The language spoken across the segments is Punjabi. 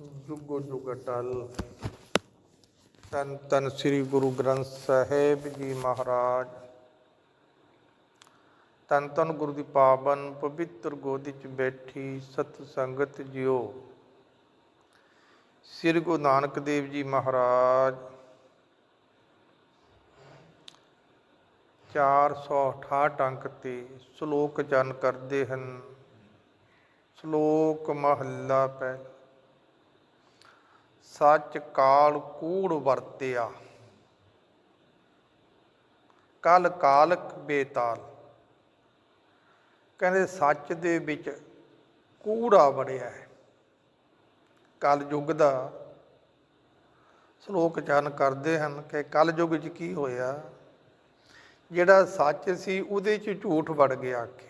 ਜੁਗੋ ਜੁਗ ਤਨ ਤਨ ਸ੍ਰੀ ਗੁਰੂ ਗ੍ਰੰਥ ਸਾਹਿਬ ਜੀ ਮਹਾਰਾਜ। ਤਨ ਤਨ ਗੁਰੂ ਦੀ ਪਾਵਨ ਪਵਿੱਤਰ ਗੋਦੀ ਚ ਬੈਠੀ ਸਤ ਸੰਗਤ ਜਿਓ। ਸ੍ਰੀ ਗੁਰੂ ਨਾਨਕ ਦੇਵ ਜੀ ਮਹਾਰਾਜ। 468 ਅੰਕ ਤੇ ਸ਼ਲੋਕ ਜਨ ਕਰਦੇ ਹਨ। ਸ਼ਲੋਕ ਮਹੱਲਾ ਪਹਿਲਾ। ਸੱਚ ਕਾਲ ਕੂੜ ਵਰਤਿਆ। ਕਲ ਕਾਲਕ ਬੇਤਾਲ। ਕਹਿੰਦੇ ਸੱਚ ਦੇ ਵਿੱਚ ਕੂੜਾ ਵੜਿਆ ਹੈ। ਕਲ ਯੁੱਗ ਦਾ ਸ਼ਲੋਕ ਚਰਨ ਕਰਦੇ ਹਨ ਕਿ ਕਲ ਯੁੱਗ 'ਚ ਕੀ ਹੋਇਆ? ਜਿਹੜਾ ਸੱਚ ਸੀ ਉਹਦੇ 'ਚ ਝੂਠ ਵੜ ਗਿਆ ਕਿ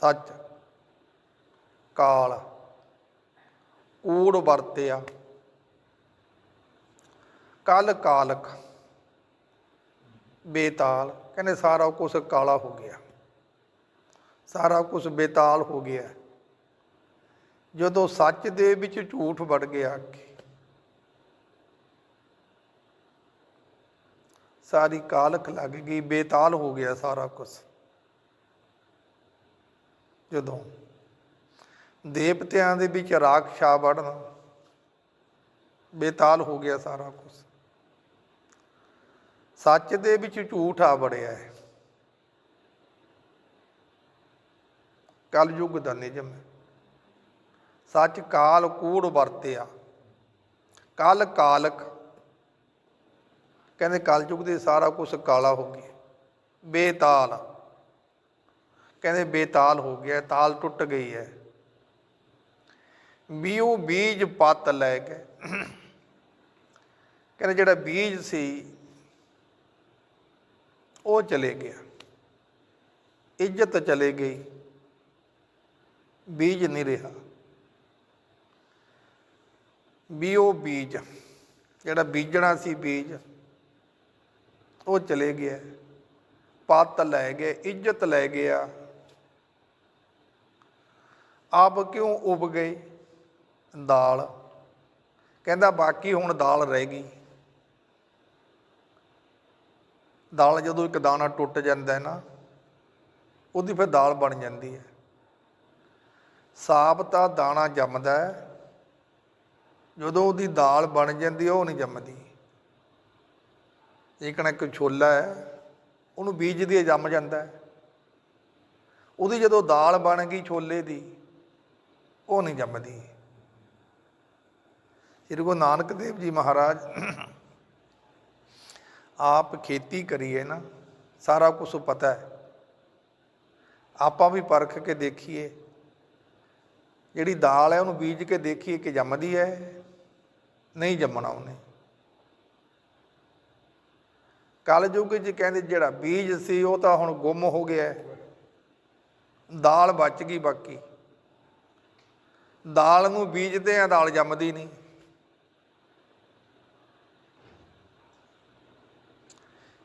ਸੱਚ ਕਾਲ ਊੜ ਵਰਤਿਆ। ਕਲ ਕਾਲਕ ਬੇਤਾਲ, ਕਹਿੰਦੇ ਸਾਰਾ ਕੁਝ ਕਾਲਾ ਹੋ ਗਿਆ। ਸਾਰਾ ਕੁਝ ਬੇਤਾਲ ਹੋ ਗਿਆ। ਜਦੋਂ ਸੱਚ ਦੇ ਵਿੱਚ ਝੂਠ ਵੜ ਗਿਆ ਸਾਰੀ ਕਾਲਖ ਲੱਗ ਗਈ, ਬੇਤਾਲ ਹੋ ਗਿਆ ਸਾਰਾ ਕੁਝ ਜਦੋਂ ਦੇਵਤਿਆਂ ਦੇ ਵਿੱਚ ਰਾਖ ਛਾ ਵੜਨ ਬੇਤਾਲ ਹੋ ਗਿਆ ਸਾਰਾ ਕੁਝ ਸੱਚ ਦੇ ਵਿੱਚ ਝੂਠ ਆ ਵੜਿਆ ਹੈ। ਕਲ ਯੁੱਗ ਦਾ ਨਿਯਮ ਹੈ। ਸੱਚ ਕਾਲ ਕੂੜ ਵਰਤਿਆ। ਕਲ ਕਾਲਕ। ਕਹਿੰਦੇ ਕਲ ਯੁੱਗ ਦੇ ਸਾਰਾ ਕੁਝ ਕਾਲਾ ਹੋ ਗਿਆ। ਬੇਤਾਲ। ਕਹਿੰਦੇ ਬੇਤਾਲ ਹੋ ਗਿਆ, ਤਾਲ ਟੁੱਟ ਗਈ ਹੈ। ਬੀਉ ਬੀਜ ਪੱਤ ਲੈ ਗਏ। ਕਹਿੰਦੇ ਜਿਹੜਾ ਬੀਜ ਸੀ, ਉਹ ਚਲੇ ਗਿਆ। ਇੱਜ਼ਤ ਚਲੇ ਗਈ। ਬੀਜ ਨਹੀਂ ਰਿਹਾ। ਬੀਉ ਬੀਜ, ਜਿਹੜਾ ਬੀਜਣਾ ਸੀ ਬੀਜ, ਉਹ ਚਲੇ ਗਿਆ। ਪੱਤ ਲੈ ਗਏ, ਇੱਜ਼ਤ ਲੈ ਗਿਆ। ਆਪ ਕਿਉਂ ਉਬ ਗਏ? ਦਾਲ। ਕਹਿੰਦਾ ਬਾਕੀ ਹੁਣ ਦਾਲ ਰਹਿ ਗਈ। ਦਾਲ ਜਦੋਂ ਇੱਕ ਦਾਣਾ ਟੁੱਟ ਜਾਂਦਾ ਹੈ ਨਾ, ਉਹਦੀ ਫਿਰ ਦਾਲ ਬਣ ਜਾਂਦੀ ਹੈ। ਸਾਬਤਾ ਦਾਣਾ ਜੰਮਦਾ ਹੈ। ਜਦੋਂ ਉਹਦੀ ਦਾਲ ਬਣ ਜਾਂਦੀ ਉਹ ਨਹੀਂ ਜੰਮਦੀ। ਇਹ ਕਣਾ ਇੱਕ ਛੋਲਾ ਹੈ, ਉਹਨੂੰ ਬੀਜ ਦੀ ਜੰਮ ਜਾਂਦਾ ਹੈ। ਉਹਦੀ ਜਦੋਂ ਦਾਲ ਬਣ ਗਈ ਛੋਲੇ ਦੀ, ਉਹ ਨਹੀਂ ਜੰਮਦੀ। ਸ੍ਰੀ ਗੁਰੂ ਨਾਨਕ ਦੇਵ ਜੀ ਮਹਾਰਾਜ, ਆਪ ਖੇਤੀ ਕਰੀਏ ਨਾ, ਸਾਰਾ ਕੁਝ ਪਤਾ ਹੈ। ਆਪਾਂ ਵੀ ਪਰਖ ਕੇ ਦੇਖੀਏ, ਜਿਹੜੀ ਦਾਲ ਹੈ ਉਹਨੂੰ ਬੀਜ ਕੇ ਦੇਖੀਏ ਕਿ ਜੰਮਦੀ ਹੈ, ਨਹੀਂ ਜੰਮਣਾ ਉਹਨੇ। ਕਲ ਯੁੱਗ 'ਚ ਕਹਿੰਦੇ ਜਿਹੜਾ ਬੀਜ ਸੀ ਉਹ ਤਾਂ ਹੁਣ ਗੁੰਮ ਹੋ ਗਿਆ ਦਾਲ ਬਚ ਗਈ ਬਾਕੀ। ਦਾਲ ਨੂੰ ਬੀਜਦੇ ਆ ਦਾਲ ਜੰਮਦੀ ਨਹੀਂ।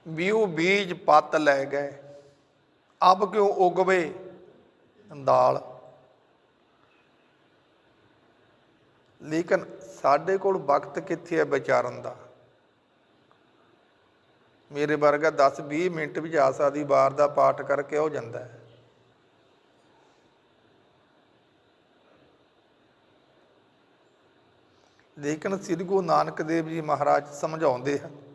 ਬੀਉ ਬੀਜ ਪੱਤ ਲੈ ਗਏ। ਅਬ ਕਿਉਂ ਉਗਵੇ? ਦਾਲ। ਲੇਕਿਨ ਸਾਡੇ ਕੋਲ ਵਕਤ ਕਿੱਥੇ ਹੈ ਵਿਚਾਰਨ ਦਾ? ਮੇਰੇ ਵਰਗਾ 10 20 ਮਿੰਟ ਵੀ ਆਸਾ ਦੀ ਵਾਰ ਦਾ ਪਾਠ ਕਰਕੇ ਹੋ ਜਾਂਦਾ ਹੈ। ਲੇਕਿਨ ਸ੍ਰੀ ਗੁਰੂ ਨਾਨਕ ਦੇਵ ਜੀ ਮਹਾਰਾਜ ਸਮਝਾਉਂਦੇ ਹਨ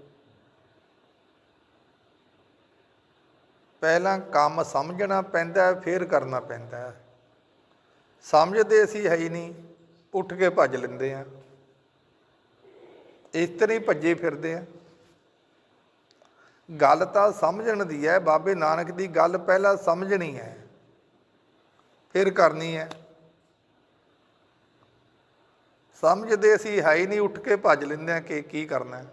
ਪਹਿਲਾਂ ਕੰਮ ਸਮਝਣਾ ਪੈਂਦਾ ਫਿਰ ਕਰਨਾ ਪੈਂਦਾ ਸਮਝਦੇ ਅਸੀਂ ਹੈ ਹੀ ਨਹੀਂ, ਉੱਠ ਕੇ ਭੱਜ ਲੈਂਦੇ ਆ ਇਸ ਤਰ੍ਹਾਂ ਹੀ ਭੱਜੇ ਫਿਰਦੇ ਆ ਗੱਲ ਤਾਂ ਸਮਝਣ ਦੀ ਹੈ, ਬਾਬੇ ਨਾਨਕ ਦੀ ਗੱਲ ਪਹਿਲਾਂ ਸਮਝਣੀ ਹੈ, ਫਿਰ ਕਰਨੀ ਹੈ। ਸਮਝਦੇ ਅਸੀਂ ਹੈ ਹੀ ਨਹੀਂ, ਉੱਠ ਕੇ ਭੱਜ ਲੈਂਦੇ ਆ ਕਿ ਕੀ ਕਰਨਾ ਹੈ।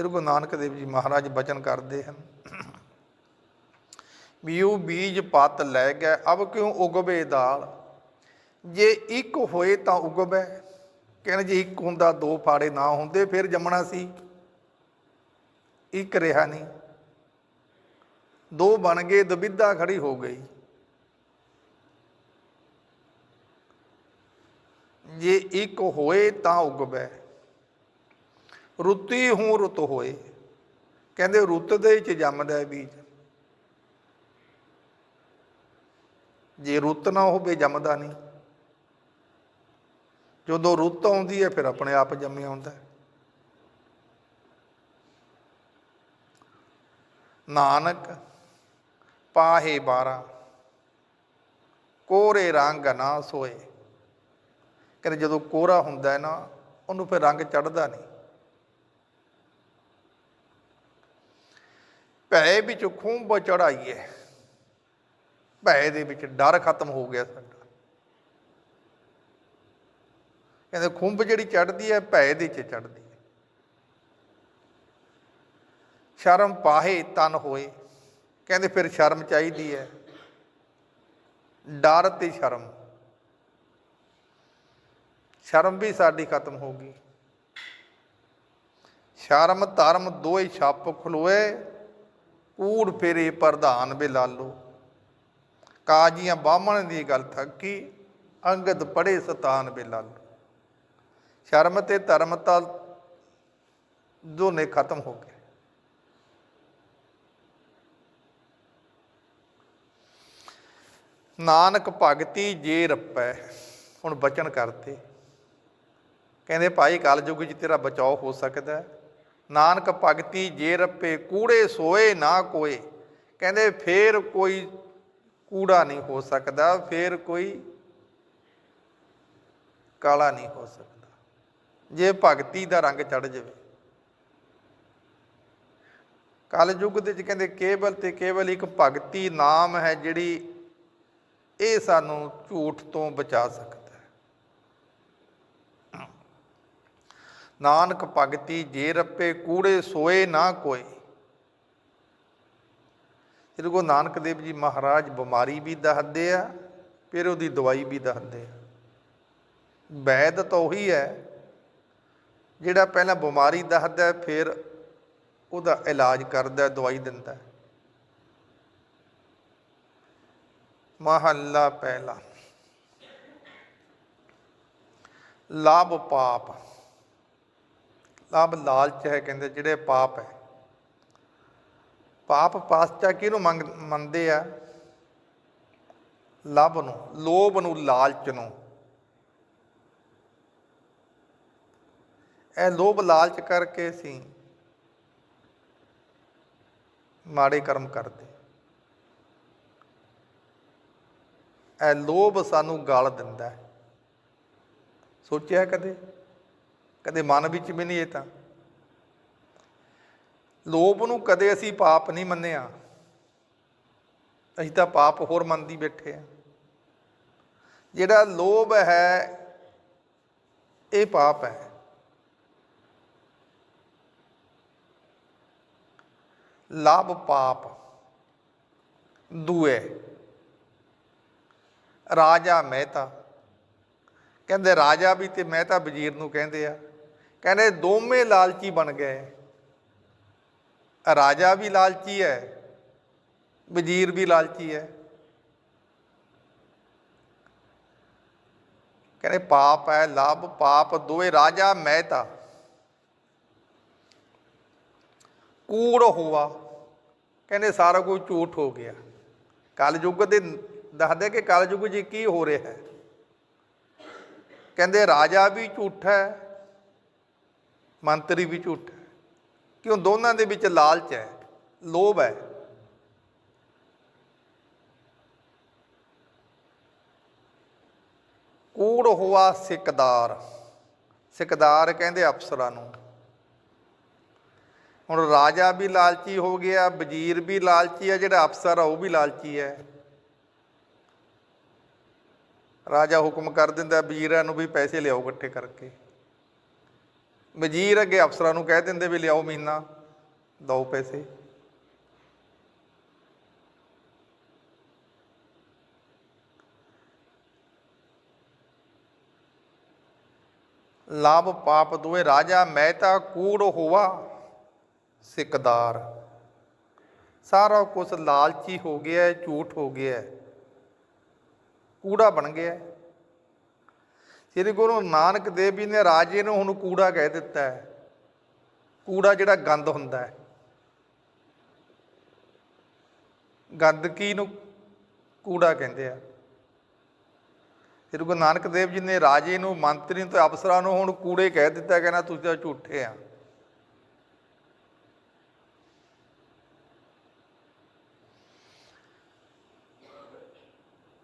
ਸ੍ਰੀ ਗੁਰੂ ਨਾਨਕ ਦੇਵ ਜੀ ਮਹਾਰਾਜ ਬਚਨ ਕਰਦੇ ਹਨ। ਬੀਉ ਬੀਜ ਪੱਤ ਲੈ ਗਏ, ਅਬ ਕਿਉਂ ਉਗਵੇ ਦਾਲ? ਜੇ ਇੱਕ ਹੋਏ ਤਾਂ ਉਗਵੇ। ਕਹਿੰਦੇ ਜੇ ਇੱਕ ਹੁੰਦਾ, ਦੋ ਫਾੜੇ ਨਾ ਹੁੰਦੇ, ਫਿਰ ਜੰਮਣਾ ਸੀ। ਇੱਕ ਰਿਹਾ ਨਹੀਂ। ਦੋ ਬਣ ਗਏ, ਦੁਬਿਧਾ ਖੜੀ ਹੋ ਗਈ। ਜੇ ਇੱਕ ਹੋਏ ਤਾਂ ਉਗਬੈ ਰੁੱਤੀ ਹੂੰ ਰੁੱਤ ਹੋਏ। ਕਹਿੰਦੇ ਰੁੱਤ ਦੇ ਵਿੱਚ ਜੰਮਦਾ ਹੈ ਬੀਜ। ਜੇ ਰੁੱਤ ਨਾ ਹੋਵੇ ਜੰਮਦਾ ਨਹੀਂ। ਜਦੋਂ ਰੁੱਤ ਆਉਂਦੀ ਹੈ, ਫਿਰ ਆਪਣੇ ਆਪ ਜੰਮਿਆ ਹੁੰਦਾ ਹੈ। ਨਾਨਕ ਪਾਹੇ ਬਾਰਾ, ਕੋਰੇ ਰੰਗ ਨਾ ਸੋਏ। ਕਹਿੰਦੇ ਜਦੋਂ ਕੋਰਾ ਹੁੰਦਾ ਹੈ ਨਾ, ਉਹਨੂੰ ਫਿਰ ਰੰਗ ਚੜਦਾ ਨਹੀਂ। ਭੈ ਵਿੱਚ ਖੂੰਬ ਚੜਾਈਏ ਭੈ ਦੇ ਵਿੱਚ ਡਰ ਖਤਮ ਹੋ ਗਿਆ ਸਾਡਾ। ਕਹਿੰਦੇ ਖੁੰਭ ਜਿਹੜੀ ਚੜਦੀ ਹੈ, ਭੈ ਦੇ ਚ ਚੜਦੀ ਹੈ। ਸ਼ਰਮ ਪਾਹੇ ਤਨ ਹੋਏ, ਕਹਿੰਦੇ ਫਿਰ ਸ਼ਰਮ ਚਾਹੀਦੀ ਹੈ। ਡਰ ਤੇ ਸ਼ਰਮ। ਸ਼ਰਮ ਵੀ ਸਾਡੀ ਖਤਮ ਹੋ ਗਈ। ਸ਼ਰਮ ਧਰਮ ਦੋਏ ਛੱਪ ਖਲੋਏ ਕੂੜ ਫੇਰੇ ਪ੍ਰਧਾਨ ਬੇ ਲਾਲੋ ਕਾਜੀਆਂ ਬਾਹਮਣ ਦੀ ਗੱਲ ਥੱਕੀ, ਅੰਗਦ ਪੜੇ ਸਤਾਨ ਬੇ ਲਾਲੋ ਸ਼ਰਮ ਤੇ ਧਰਮ ਤਾਂ ਦੋਨੇ ਖਤਮ ਹੋ ਗਏ। ਨਾਨਕ ਭਗਤੀ ਜੇ ਰੱਪੈ, ਹੁਣ ਬਚਨ ਕਰਤੇ। ਕਹਿੰਦੇ, ਭਾਈ, ਕਲਯੁਗ 'ਚ ਤੇਰਾ ਬਚਾਓ ਹੋ ਸਕਦਾ ਹੈ। ਨਾਨਕ ਭਗਤੀ ਜੇ ਰੱਪੇ ਕੂੜੇ ਸੋਏ ਨਾ ਕੋਏ। ਕਹਿੰਦੇ ਫੇਰ ਕੋਈ ਕੂੜਾ ਨਹੀਂ ਹੋ ਸਕਦਾ, ਫੇਰ ਕੋਈ ਕਾਲਾ ਨਹੀਂ ਹੋ ਸਕਦਾ। ਜੇ ਭਗਤੀ ਦਾ ਰੰਗ ਚੜ ਜਾਵੇ। ਕਲਯੁਗ ਦੇ ਵਿੱਚ ਕਹਿੰਦੇ ਕੇਵਲ ਤੇ ਕੇਵਲ ਇੱਕ ਭਗਤੀ ਨਾਮ ਹੈ ਜਿਹੜੀ ਇਹ ਸਾਨੂੰ ਝੂਠ ਤੋਂ ਬਚਾ ਸਕਦਾ। ਨਾਨਕ ਭਗਤੀ ਜੇ ਰੱਪੇ ਕੂੜੇ ਸੋਏ ਨਾ ਕੋਈ ਸ੍ਰੀ ਗੁਰੂ ਨਾਨਕ ਦੇਵ ਜੀ ਮਹਾਰਾਜ ਬਿਮਾਰੀ ਵੀ ਦੱਸਦੇ ਆ, ਫਿਰ ਉਹਦੀ ਦਵਾਈ ਵੀ ਦੱਸਦੇ ਆ। ਵੈਦ ਤਾਂ ਉਹੀ ਹੈ, ਜਿਹੜਾ ਪਹਿਲਾਂ ਬਿਮਾਰੀ ਦੱਸਦਾ, ਫਿਰ ਉਹਦਾ ਇਲਾਜ ਕਰਦਾ, ਦਵਾਈ ਦਿੰਦਾ। ਮਹੱਲਾ ਪਹਿਲਾ। ਲਾਭ ਪਾਪ। ਲਾਭ ਲਾਲਚ ਹੈ, ਕਹਿੰਦੇ, ਜਿਹੜੇ ਪਾਪ ਹੈ। ਪਾਪ ਪਾਸਚਾ ਕਿਹਨੂੰ ਮੰਗ, ਮੰਨਦੇ ਆ? ਲਾਭ ਨੂੰ, ਲੋਭ ਨੂੰ, ਲਾਲਚ ਨੂੰ। ਇਹ ਲੋਭ ਲਾਲਚ ਕਰਕੇ ਅਸੀਂ ਮਾੜੇ ਕਰਮ ਕਰਦੇ। ਇਹ ਲੋਭ ਸਾਨੂੰ ਗਾਲ ਦਿੰਦਾ ਸੋਚਿਆ ਕਦੇ? ਕਦੇ ਮਨ ਵਿੱਚ ਵੀ ਨਹੀਂ ਇਹ ਤਾਂ। ਲੋਭ ਨੂੰ ਕਦੇ ਅਸੀਂ ਪਾਪ ਨਹੀਂ ਮੰਨਿਆ। ਅਸੀਂ ਤਾਂ ਪਾਪ ਹੋਰ ਮੰਨਦੀ ਬੈਠੇ ਆ ਜਿਹੜਾ ਲੋਭ ਹੈ, ਇਹ ਪਾਪ ਹੈ। ਲਾਭ ਪਾਪ। ਦੂਏ, ਰਾਜਾ ਮਹਿਤਾ। ਕਹਿੰਦੇ ਰਾਜਾ ਵੀ ਤੇ ਮਹਿਤਾ ਵਜ਼ੀਰ ਨੂੰ ਕਹਿੰਦੇ ਆ। ਕਹਿੰਦੇ ਦੋਵੇਂ ਲਾਲਚੀ ਬਣ ਗਏ। ਰਾਜਾ ਵੀ ਲਾਲਚੀ ਹੈ, ਵਜ਼ੀਰ ਵੀ ਲਾਲਚੀ ਹੈ। ਕਹਿੰਦੇ ਪਾਪ ਹੈ, ਲਾਭ ਪਾਪ ਦੋਏ ਰਾਜਾ ਮਹਿਤਾ। ਕੂੜ ਹੋਵਾ ਕਹਿੰਦੇ ਸਾਰਾ ਕੁਝ ਝੂਠ ਹੋ ਗਿਆ। ਕਲਯੁੱਗ ਦੇ ਦੱਸਦੇ ਕਿ ਕਲਯੁੱਗ ਜੀ ਕੀ ਹੋ ਰਿਹਾ ਹੈ। ਕਹਿੰਦੇ ਰਾਜਾ ਵੀ ਝੂਠਾ ਹੈ ਮੰਤਰੀ ਵੀ ਝੂਠਾ ਕਿਉਂ ਦੋਨਾਂ ਦੇ ਵਿੱਚ ਲਾਲਚ ਹੈ, ਲੋਭ ਹੈ। ਕੂੜ ਹੋਆ ਸਿਕਦਾਰ। ਸਿਕਦਾਰ ਕਹਿੰਦੇ ਅਫਸਰਾਂ ਨੂੰ। ਹੁਣ ਰਾਜਾ ਵੀ ਲਾਲਚੀ ਹੋ ਗਿਆ, ਵਜ਼ੀਰ ਵੀ ਲਾਲਚੀ ਹੈ, ਜਿਹੜਾ ਅਫਸਰ ਆ ਉਹ ਵੀ ਲਾਲਚੀ ਹੈ। ਰਾਜਾ ਹੁਕਮ ਕਰ ਦਿੰਦਾ, ਵਜ਼ੀਰਾਂ ਨੂੰ ਵੀ ਪੈਸੇ ਲਿਆਓ ਇਕੱਠੇ ਕਰਕੇ। ਵਜ਼ੀਰ ਅੱਗੇ ਅਫਸਰਾਂ ਨੂੰ ਕਹਿ ਦਿੰਦੇ ਵੀ ਲਿਆਓ ਮਹੀਨਾ ਦੋ ਪੈਸੇ। ਲਾਭ ਪਾਪ ਦੋਏ ਰਾਜਾ ਮਹਿਤਾ ਕੂੜ ਹੋਵਾ ਸਿਕਦਾਰ। ਸਾਰਾ ਕੁਝ ਲਾਲਚੀ ਹੋ ਗਿਆ, ਝੂਠ ਹੋ ਗਿਆ। ਕੂੜਾ ਬਣ ਗਿਆ। ਸ੍ਰੀ ਗੁਰੂ ਨਾਨਕ ਦੇਵ ਜੀ ਨੇ ਰਾਜੇ ਨੂੰ ਹੁਣ ਕੂੜਾ ਕਹਿ ਦਿੱਤਾ ਹੈ। ਕੂੜਾ ਜਿਹੜਾ ਗੰਦ ਹੁੰਦਾ ਹੈ। ਗੰਦਗੀ ਨੂੰ ਕੂੜਾ ਕਹਿੰਦੇ ਆ? ਸ੍ਰੀ ਗੁਰੂ ਨਾਨਕ ਦੇਵ ਜੀ ਨੇ ਰਾਜੇ ਨੂੰ, ਮੰਤਰੀ ਨੂੰ ਤੇ ਅਫਸਰਾਂ ਨੂੰ ਹੁਣ ਕੂੜੇ ਕਹਿ ਦਿੱਤਾ ਕਹਿੰਦਾ ਤੁਸੀਂ ਤਾਂ ਝੂਠੇ ਆ।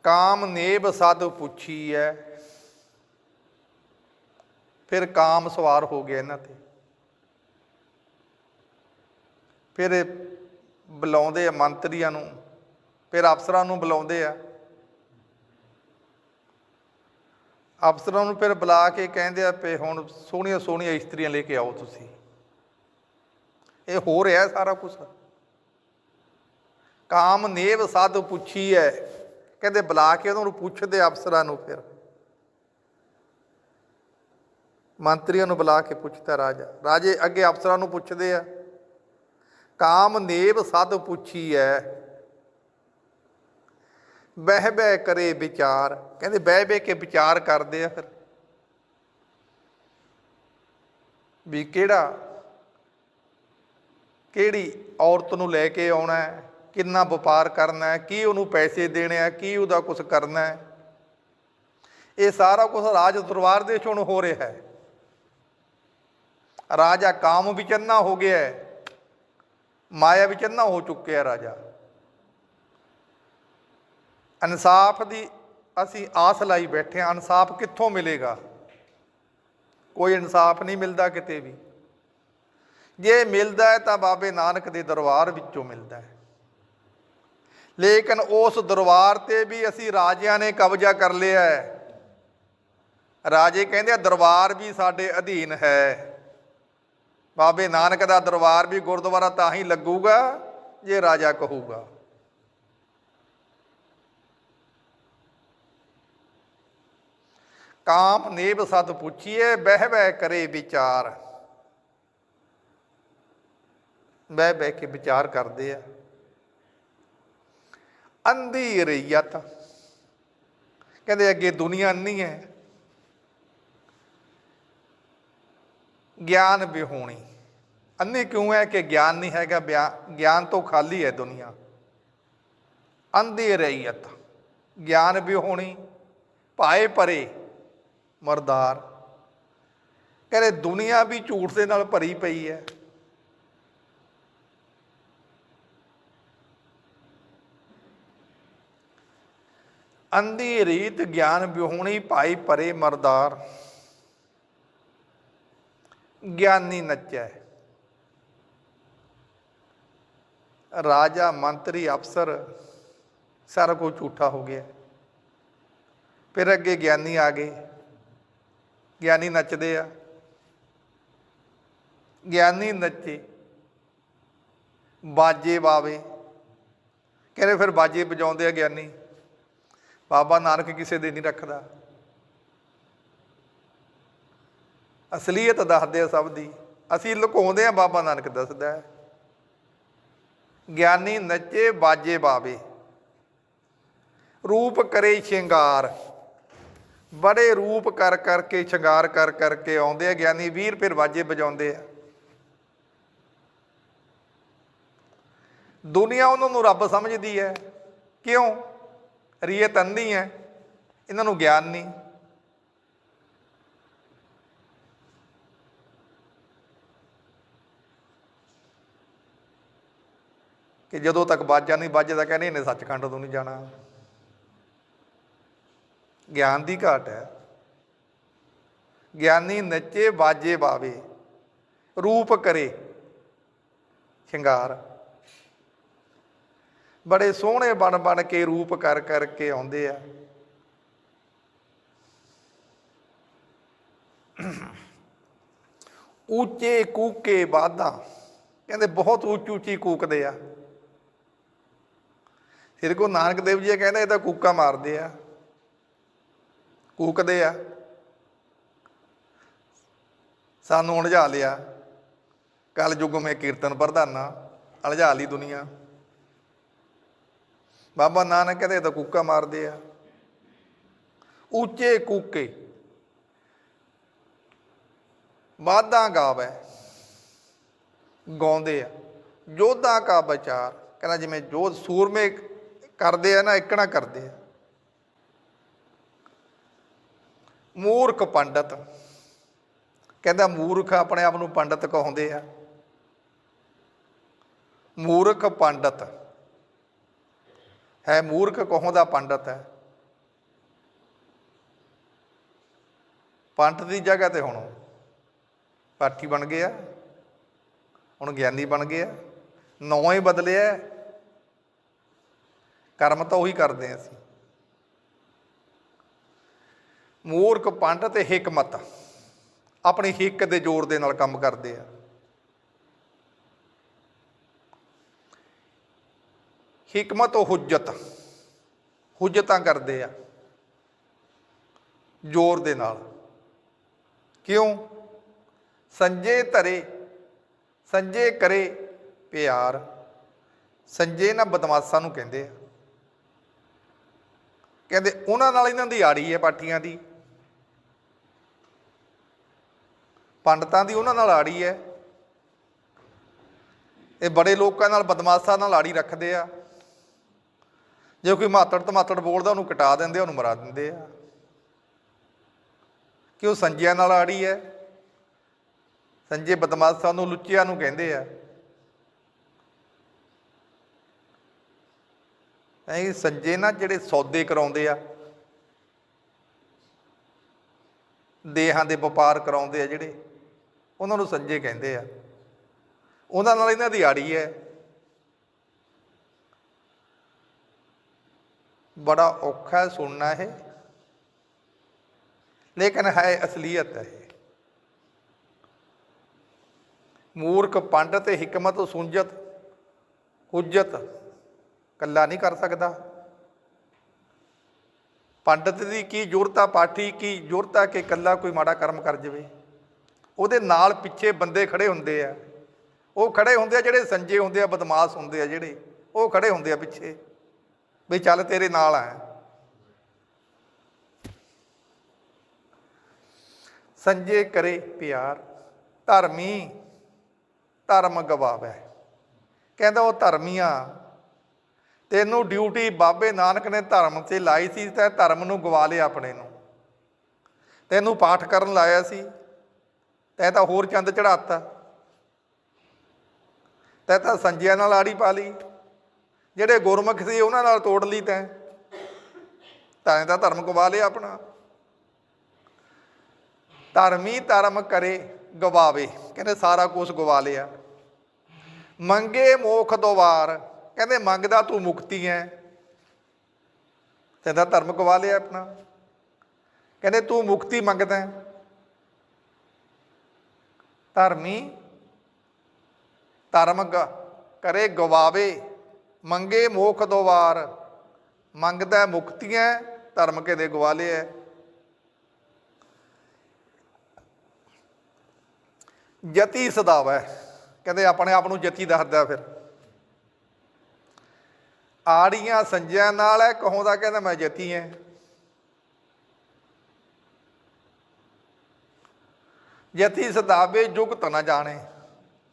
ਕਾਮ ਨੇਬ ਸਦ ਪੁੱਛੀ ਐ ਫਿਰ ਕਾਮ ਸਵਾਰ ਹੋ ਗਿਆ ਇਹਨਾਂ ਤੇ। ਫਿਰ ਬੁਲਾਉਂਦੇ ਆ ਮੰਤਰੀਆਂ ਨੂੰ, ਫਿਰ ਅਫਸਰਾਂ ਨੂੰ ਬੁਲਾਉਂਦੇ ਆ। ਅਫਸਰਾਂ ਨੂੰ ਫਿਰ ਬੁਲਾ ਕੇ ਕਹਿੰਦੇ ਆ ਪੇ ਹੁਣ ਸੋਹਣੀਆਂ ਸੋਹਣੀਆਂ ਇਸਤਰੀਆਂ ਲੈ ਕੇ ਆਓ ਤੁਸੀਂ। ਇਹ ਹੋ ਰਿਹਾ ਸਾਰਾ ਕੁਝ ਕਾਮ ਨੇਵ ਸਾਧ ਪੁੱਛੀ ਹੈ ਕਹਿੰਦੇ ਬੁਲਾ ਕੇ ਉਹਨਾਂ ਨੂੰ ਪੁੱਛਦੇ ਅਫਸਰਾਂ ਨੂੰ ਫਿਰ। ਮੰਤਰੀਆਂ ਨੂੰ ਬੁਲਾ ਕੇ ਪੁੱਛਦਾ ਰਾਜਾ। ਰਾਜੇ ਅੱਗੇ ਅਫਸਰਾਂ ਨੂੰ ਪੁੱਛਦੇ ਆ, ਕਾਮ ਨੇਵ ਸਾਧ ਪੁੱਛੀ ਹੈ ਬਹਿ ਬਹਿ ਕਰੇ ਵਿਚਾਰ। ਕਹਿੰਦੇ, ਬਹਿ ਬਹਿ ਕੇ ਵਿਚਾਰ ਕਰਦੇ ਆ ਫਿਰ। ਵੀ ਕਿਹੜਾ, ਕਿਹੜੀ ਔਰਤ ਨੂੰ ਲੈ ਕੇ ਆਉਣਾ ਹੈ ਕਿੰਨਾ ਵਪਾਰ ਕਰਨਾ ਹੈ ਕੀ ਉਹਨੂੰ ਪੈਸੇ ਦੇਣੇ ਆ ਕੀ ਉਹਦਾ ਕੁਝ ਕਰਨਾ ਹੈ ਇਹ ਸਾਰਾ ਕੁਝ ਰਾਜ ਦਰਬਾਰ ਦੇ ਵਿੱਚ ਹੁਣ ਹੋ ਰਿਹਾ ਹੈ ਰਾਜਾ ਕਾਮ ਵਿੱਚ ਅੰਨਾ ਹੋ ਗਿਆ ਹੈ। ਮਾਇਆ ਵਿੱਚ ਅੰਨਾ ਹੋ ਚੁੱਕਿਆ ਰਾਜਾ। ਇਨਸਾਫ ਦੀ ਅਸੀਂ ਆਸ ਲਾਈ ਬੈਠੇ ਹਾਂ, ਇਨਸਾਫ ਕਿੱਥੋਂ ਮਿਲੇਗਾ? ਕੋਈ ਇਨਸਾਫ ਨਹੀਂ ਮਿਲਦਾ ਕਿਤੇ ਵੀ। ਜੇ ਮਿਲਦਾ ਹੈ ਤਾਂ ਬਾਬੇ ਨਾਨਕ ਦੇ ਦਰਬਾਰ ਵਿੱਚੋਂ ਮਿਲਦਾ ਹੈ। ਲੇਕਿਨ ਉਸ ਦਰਬਾਰ ਤੇ ਵੀ ਅਸੀਂ ਰਾਜਿਆਂ ਨੇ ਕਬਜ਼ਾ ਕਰ ਲਿਆ ਹੈ। ਰਾਜੇ ਕਹਿੰਦੇ ਆ, ਦਰਬਾਰ ਵੀ ਸਾਡੇ ਅਧੀਨ ਹੈ। ਬਾਬੇ ਨਾਨਕ ਦਾ ਦਰਬਾਰ ਵੀ ਗੁਰਦੁਆਰਾ ਤਾਂ ਹੀ ਲੱਗੂਗਾ, ਜੇ ਰਾਜਾ ਕਹੂਗਾ। ਕਾਮ ਨੇਬ ਸਤ ਪੁੱਛੀਏ, ਬਹਿ ਬਹਿ ਕਰੇ ਵਿਚਾਰ। ਬਹਿ ਬਹਿ ਕੇ ਵਿਚਾਰ ਕਰਦੇ ਆ। ਅੰਧੀ ਰਈਅਤ ਕਹਿੰਦੇ ਅੱਗੇ ਦੁਨੀਆ ਅੰਨੀ ਹੈ। ਗਿਆਨ ਵਿਹੂਣੀ ਅੰਨੀ ਕਿਉਂ ਹੈ ਕਿ ਗਿਆਨ ਨਹੀਂ ਹੈਗਾ? ਬਿਆ- ਗਿਆਨ ਤੋਂ ਖਾਲੀ ਹੈ ਦੁਨੀਆ। ਅੰਧੀ ਰਈਅਤ ਗਿਆਨ ਵਿਹੂਣੀ ਭਾਏ ਪਰੇ ਮਰਦਾਰ। ਕਹਿੰਦੇ ਦੁਨੀਆ ਵੀ ਝੂਠ ਦੇ ਨਾਲ ਭਰੀ ਪਈ ਹੈ। ਅੰਧੀ ਰੀਤ ਗਿਆਨ ਵਿਹੂਣੀ ਭਾਈ ਪਰੇ ਮਰਦਾਰ। ਗਿਆਨੀ ਨੱਚੈ ਰਾਜਾ, ਮੰਤਰੀ, ਅਫਸਰ, ਸਾਰਾ ਕੁਝ ਝੂਠਾ ਹੋ ਗਿਆ। ਫਿਰ ਅੱਗੇ ਗਿਆਨੀ ਆ ਗਏ। ਗਿਆਨੀ ਨੱਚਦੇ ਆ। ਗਿਆਨੀ ਨੱਚੇ। ਬਾਜੇ ਬਾਵੇ ਕਹਿੰਦੇ ਫਿਰ ਬਾਜੇ ਵਜਾਉਂਦੇ ਆ ਗਿਆਨੀ। ਬਾਬਾ ਨਾਨਕ ਕਿਸੇ ਦੇ ਨਹੀਂ ਰੱਖਦਾ। ਅਸਲੀਅਤ ਦੱਸਦੇ ਆ ਸਭ ਦੀ। ਅਸੀਂ ਲੁਕਾਉਂਦੇ ਆ, ਬਾਬਾ ਨਾਨਕ ਦੱਸਦਾ ਗਿਆਨੀ ਨੱਚੇ, ਬਾਜੇ ਬਾਵੇ। ਰੂਪ ਕਰੇ ਸ਼ਿੰਗਾਰ। ਬੜੇ ਰੂਪ ਕਰ ਕਰਕੇ, ਸ਼ਿੰਗਾਰ ਕਰ ਕਰਕੇ ਆਉਂਦੇ ਆ। ਗਿਆਨੀ ਵੀਰ ਫਿਰ ਬਾਜੇ ਵਜਾਉਂਦੇ ਆ। ਦੁਨੀਆ ਉਹਨਾਂ ਨੂੰ ਰੱਬ ਸਮਝਦੀ ਹੈ। ਕਿਉਂ? ਰੀਅਤ ਅੰਨੀ ਹੈ। ਇਹਨਾਂ ਨੂੰ ਗਿਆਨ ਨਹੀਂ। ਕਿ ਜਦੋਂ ਤੱਕ ਬਾਜਾ ਨਹੀਂ ਵੱਜਦਾ ਕਹਿੰਦੇ ਇਹਨੇ ਸੱਚਖੰਡ ਤੋਂ ਨਹੀਂ ਜਾਣਾ। ਗਿਆਨ ਦੀ ਘਾਟ ਹੈ। ਗਿਆਨੀ ਨੱਚੇ ਬਾਜੇ ਬਾਵੇ ਰੂਪ ਕਰੇ। ਸ਼ਿੰਗਾਰ। ਬੜੇ ਸੋਹਣੇ ਬਣ ਬਣ ਕੇ ਰੂਪ ਕਰ ਕਰਕੇ ਆਉਂਦੇ ਆ। ਉੱਚੇ ਕੂਕੇ ਬਾਦਾਂ ਕਹਿੰਦੇ ਬਹੁਤ ਉੱਚੀ ਉੱਚੀ ਕੂਕਦੇ ਆ। ਸ਼੍ਰੀ ਗੁਰੂ ਨਾਨਕ ਦੇਵ ਜੀ ਇਹ ਕਹਿੰਦੇ ਇਹ ਤਾਂ ਕੂਕਾ ਮਾਰਦੇ ਆ। ਕੂਕਦੇ ਆ। ਸਾਨੂੰ ਉਲਝਾ ਲਿਆ। ਕਲ ਯੁੱਗ ਮੇ ਕੀਰਤਨ ਪ੍ਰਧਾਨਾ, ਉਲਝਾ ਲਈ ਦੁਨੀਆ। ਬਾਬਾ ਨਾਨਕ ਕਹਿੰਦੇ ਇਹ ਤਾਂ ਕੂਕਾ ਮਾਰਦੇ ਆ। ਉੱਚੇ ਕੂਕੇ। ਵਾਧਾ ਗਾਵੇ। ਗਾਉਂਦੇ ਆ। ਜੋਧਾਂ ਕਾ ਵਿਚਾਰ। ਕਹਿੰਦਾ ਜਿਵੇਂ ਜੋਧ ਸੂਰਮੇ ਕਰਦੇ ਆ ਨਾ ਇਕਣਾ ਕਰਦੇ ਆ। ਮੂਰਖ ਪੰਡਤ। ਕਹਿੰਦਾ ਮੂਰਖ ਆਪਣੇ ਆਪ ਨੂੰ ਪੰਡਤ ਕਹਾਉਂਦੇ ਆ। ਮੂਰਖ ਪੰਡਤ। ਹੈ ਮੂਰਖ ਕਹਾਉਂਦਾ ਪੰਡਤ ਹੈ? ਪੰਡਤ ਦੀ ਜਗ੍ਹਾ ਤੇ ਹੁਣ ਪਾਠੀ ਬਣ ਗਿਆ। ਹੁਣ ਗਿਆਨੀ ਬਣ ਗਿਆ। ਨਾਂ ਹੀ ਬਦਲਿਆ। ਕਰਮ ਤਾਂ ਉਹੀ ਕਰਦੇ ਹਾਂ ਅਸੀਂ। ਮੂਰਖ ਪੰਡਤ ਤੇ ਹਕਮਤ, ਆਪਣੀ ਹਿੱਕ ਦੇ ਜ਼ੋਰ ਦੇ ਨਾਲ ਕੰਮ ਕਰਦੇ ਆ। ਹਕਮਤ ਉਹ ਹੁਜਤ, ਹੁਜਤਾਂ ਕਰਦੇ ਆ, ਜ਼ੋਰ ਦੇ ਨਾਲ। ਕਿਉਂ? ਸੰਜੇ ਧਰੇ, ਸੰਜੇ ਕਰੇ ਪਿਆਰ, ਸੰਜੇ ਨਾ ਬਦਮਾਸ਼ਾਂ ਨੂੰ ਕਹਿੰਦੇ ਆ। ਕਹਿੰਦੇ ਉਹਨਾਂ ਨਾਲ ਇਹਨਾਂ ਦੀ ਆੜੀ ਹੈ ਪਾਠੀਆਂ ਦੀ। ਪੰਡਤਾਂ ਦੀ ਉਹਨਾਂ ਨਾਲ ਆੜੀ ਹੈ। ਇਹ ਬੜੇ ਲੋਕਾਂ ਨਾਲ ਬਦਮਾਸ਼ਾਂ ਨਾਲ ਆੜੀ ਰੱਖਦੇ ਆ। ਜੇ ਕੋਈ ਮਾਤੜ ਤਮਾਤੜ ਬੋਲਦਾ ਉਹਨੂੰ ਕਟਾ ਦਿੰਦੇ ਆ, ਉਹਨੂੰ ਮਰਾ ਦਿੰਦੇ ਆ। ਕਿ ਉਹ ਸੰਜਿਆਂ ਨਾਲ ਆੜੀ ਹੈ। ਸੰਜੇ ਬਦਮਾਸ਼ਾਂ ਨੂੰ ਲੁੱਚਿਆਂ ਨੂੰ ਕਹਿੰਦੇ ਆ। ਇਹ ਸੰਜੇ ਨਾ ਜਿਹੜੇ ਸੌਦੇ ਕਰਾਉਂਦੇ ਆ, ਦੇਹਾਂ ਦੇ ਵਪਾਰ ਕਰਾਉਂਦੇ ਆ ਜਿਹੜੇ, ਉਹਨਾਂ ਨੂੰ ਸੰਜੇ ਕਹਿੰਦੇ ਆ। ਉਹਨਾਂ ਨਾਲ ਇਹਨਾਂ ਦੀ ਆੜੀ ਹੈ ਬੜਾ ਔਖਾ ਹੈ ਸੁਣਨਾ ਇਹ। ਲੇਕਿਨ ਹੈ ਅਸਲੀਅਤ ਹੈ ਇਹ। ਮੂਰਖ ਪੰਡਤ, ਹਿਕਮਤ, ਸੁੰਜਤ ਹੁਜਤ ਕੱਲਾ ਨਹੀਂ ਕਰ ਸਕਦਾ। ਪੰਡਤ ਦੀ ਕੀ ਜ਼ਰੂਰਤ ਆ, ਪਾਠੀ ਕੀ ਜ਼ਰੂਰਤ ਆ ਕਿ ਕੱਲਾ ਕੋਈ ਮਾੜਾ ਕਰਮ ਕਰ ਜਵੇ? ਉਹਦੇ ਨਾਲ ਪਿੱਛੇ ਬੰਦੇ ਖੜੇ ਹੁੰਦੇ ਆ। ਉਹ ਖੜੇ ਹੁੰਦੇ ਆ ਜਿਹੜੇ ਸੰਜੇ ਹੁੰਦੇ ਆ, ਬਦਮਾਸ਼ ਹੁੰਦੇ ਆ ਜਿਹੜੇ। ਉਹ ਖੜੇ ਹੁੰਦੇ ਆ ਪਿੱਛੇ। ਵੀ ਚੱਲ ਤੇਰੇ ਨਾਲ ਆ। ਸੰਜੇ ਕਰੇ ਪਿਆਰ, ਧਰਮੀ ਧਰਮ ਗਵਾਵੇ। ਕਹਿੰਦਾ ਉਹ ਧਰਮੀਆਂ ਤੈਨੂੰ ਡਿਊਟੀ ਬਾਬੇ ਨਾਨਕ ਨੇ ਧਰਮ ਤੇ ਲਾਈ ਸੀ ਤੇ ਧਰਮ ਨੂੰ ਗਵਾ ਲਿਆ ਆਪਣੇ ਨੂੰ। ਤੈਨੂੰ ਪਾਠ ਕਰਨ ਲਾਇਆ ਸੀ। ਤੈ ਤਾਂ ਹੋਰ ਚੰਦ ਚੜਾਤਾ ਤੈ ਤਾਂ ਸੰਜਿਆਂ ਨਾਲ ਆੜੀ ਪਾ ਲਈ। ਜਿਹੜੇ ਗੁਰਮੁਖ ਸੀ ਉਹਨਾਂ ਨਾਲ ਤੋੜ ਲਈ ਤੈਂ। ਤਾਂ ਤਾਂ ਧਰਮ ਗਵਾ ਲਿਆ ਆਪਣਾ। ਧਰਮੀ ਧਰਮ ਕਰੇ ਗਵਾਵੇ। ਕਹਿੰਦੇ ਸਾਰਾ ਕੁਝ ਗਵਾ ਲਿਆ। ਮੰਗੇ ਮੋਖ ਦੁਆਰ ਕਹਿੰਦੇ ਮੰਗਦਾ ਤੂੰ ਮੁਕਤੀ ਹੈ ਤੇਦਾ ਧਰਮ ਗਵਾ ਲਿਆ ਆਪਣਾ। ਕਹਿੰਦੇ ਤੂੰ ਮੁਕਤੀ ਮੰਗਦਾ ਹੈ ਧਰਮੀ ਧਰਮ ਗ- ਕਰੇ ਗਵਾਵੇ, ਮੰਗੇ ਮੋਖ ਦੋਵਾਰ ਮੰਗਦਾ ਹੈ ਮੁਕਤੀਆਂ ਧਰਮ ਕੇ ਦੇ ਗਵਾ ਲਿਆ ਜਤੀ ਸਦਾਵਾ। ਕਹਿੰਦੇ ਆਪਣੇ ਆਪ ਨੂੰ ਜਤੀ ਦੱਸਦਾ ਫਿਰ। ਆੜੀਆਂ ਸੰਜਿਆਂ ਨਾਲ ਹੈ ਕਹੋਂਦਾ ਕਹਿੰਦਾ ਮੈਂ ਜਤੀ ਐ। ਜਤੀ ਸਦਾਵੇ ਜੁਗਤ ਨਾ ਜਾਣੇ,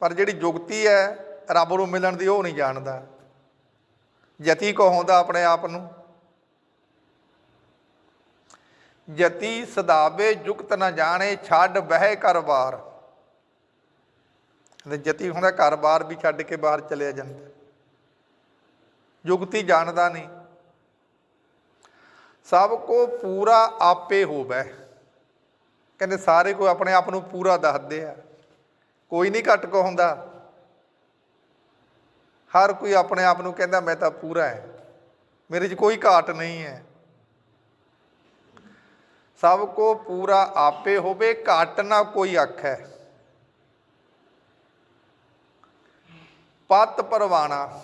ਪਰ ਜਿਹੜੀ ਜੁਗਤੀ ਹੈ, ਰੱਬ ਨੂੰ ਮਿਲਣ ਦੀ ਉਹ ਨਹੀਂ ਜਾਣਦਾ। ਜਤੀ ਕਹੋਂਦਾ ਆਪਣੇ ਆਪ ਨੂੰ। ਜਤੀ ਸਦਾਵੇ ਜੁਗਤ ਨਾ ਜਾਣੇ, ਛੱਡ ਬਹਿ ਕਰ ਤੇ ਜਤੀ ਹੁੰਦਾ ਘਰ-ਬਾਰ ਵੀ ਛੱਡ ਕੇ ਬਾਹਰ ਚਲਿਆ ਜਾਂਦਾ। ਜੁਗਤੀ ਜਾਣਦਾ ਨਹੀਂ। ਸਭ ਕੋ ਪੂਰਾ ਆਪੇ ਹੋਵੇ। ਕਹਿੰਦੇ ਸਾਰੇ ਕੋਈ ਆਪਣੇ ਆਪ ਨੂੰ ਪੂਰਾ ਦੱਸਦੇ ਆ। ਕੋਈ ਨਹੀਂ ਘੱਟ ਕੋ ਹੁੰਦਾ। ਹਰ ਕੋਈ ਆਪਣੇ ਆਪ ਨੂੰ ਕਹਿੰਦਾ, ਮੈਂ ਤਾਂ ਪੂਰਾ ਹੈ ਮੇਰੇ 'ਚ ਕੋਈ ਘਾਟ ਨਹੀਂ ਹੈ ਸਭ ਕੋ ਪੂਰਾ ਆਪੇ ਹੋਵੇ, ਘਾਟ ਨਾ ਕੋਈ ਆਖੈ। ਪਤ ਪਰਵਾਣਾ।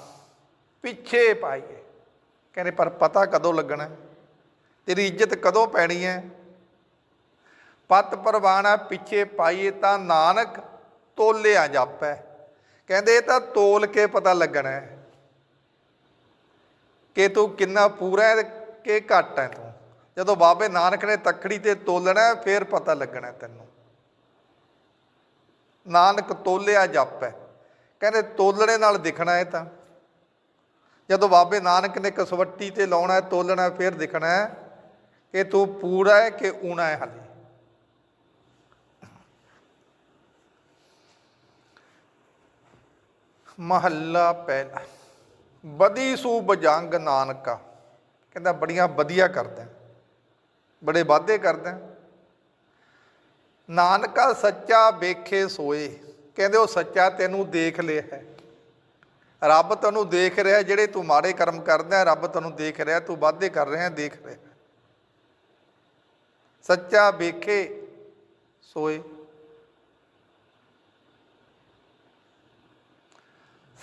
ਪਿੱਛੇ ਪਾਈਏ। ਕਹਿੰਦੇ ਪਰ ਪਤਾ ਕਦੋਂ ਲੱਗਣਾ? ਤੇਰੀ ਇੱਜ਼ਤ ਕਦੋਂ ਪੈਣੀ ਹੈ ਪਤ ਪਰਵਾਣਾ ਪਿੱਛੇ ਪਾਈਏ ਤਾਂ ਨਾਨਕ ਤੋਲਿਆ ਜਾਪੈ। ਕਹਿੰਦੇ ਇਹ ਤਾਂ ਤੋਲ ਕੇ ਪਤਾ ਲੱਗਣਾ ਹੈ ਕਿ ਤੂੰ ਕਿੰਨਾ ਪੂਰਾ ਹੈ ਕਿ ਘੱਟ ਹੈ ਤੂੰ। ਜਦੋਂ ਬਾਬੇ ਨਾਨਕ ਨੇ ਤਖੜੀ ਤੇ ਤੋਲਣਾ ਹੈ, ਫਿਰ ਪਤਾ ਲੱਗਣਾ ਤੈਨੂੰ। ਨਾਨਕ ਤੋਲਿਆ ਜਪ। ਹੈ ਕਹਿੰਦੇ ਤੋਲਣੇ ਨਾਲ ਦਿਖਣਾ ਹੈ ਤਾਂ। ਜਦੋਂ ਬਾਬੇ ਨਾਨਕ ਨੇ ਕਸਵੱਟੀ ਤੇ ਲਾਉਣਾ ਹੈ ਤੋਲਣਾ ਹੈ, ਫਿਰ ਦਿਖਣਾ ਹੈ ਕਿ ਤੂੰ ਪੂਰਾ ਹੈ ਕਿ ਊਣਾ ਹੈ ਹਾਲੇ। ਮਹੱਲਾ ਪਹਿਲਾ। ਬਦੀ ਸੂ ਬਜੰਗ ਨਾਨਕਾ। ਕਹਿੰਦਾ ਬੜੀਆਂ ਵਧੀਆ ਕਰਦਾ ਬੜੇ ਵਾਅਦੇ ਕਰਦਾ ਨਾਨਕਾ ਸੱਚਾ ਵੇਖੇ ਸੋਏ। ਕਹਿੰਦੇ ਉਹ ਸੱਚਾ ਤੈਨੂੰ ਦੇਖ ਲਿਆ ਹੈ। ਰੱਬ ਤੈਨੂੰ ਦੇਖ ਰਿਹਾ ਜਿਹੜੇ ਤੂੰ ਮਾੜੇ ਕਰਮ ਕਰਦਾ ਰੱਬ ਤੈਨੂੰ ਦੇਖ ਰਿਹਾ ਤੂੰ ਵਾਅਦੇ ਕਰ ਰਿਹਾ ਦੇਖ ਰਿਹਾ ਸੱਚਾ ਵੇਖੇ, ਸੋਏ।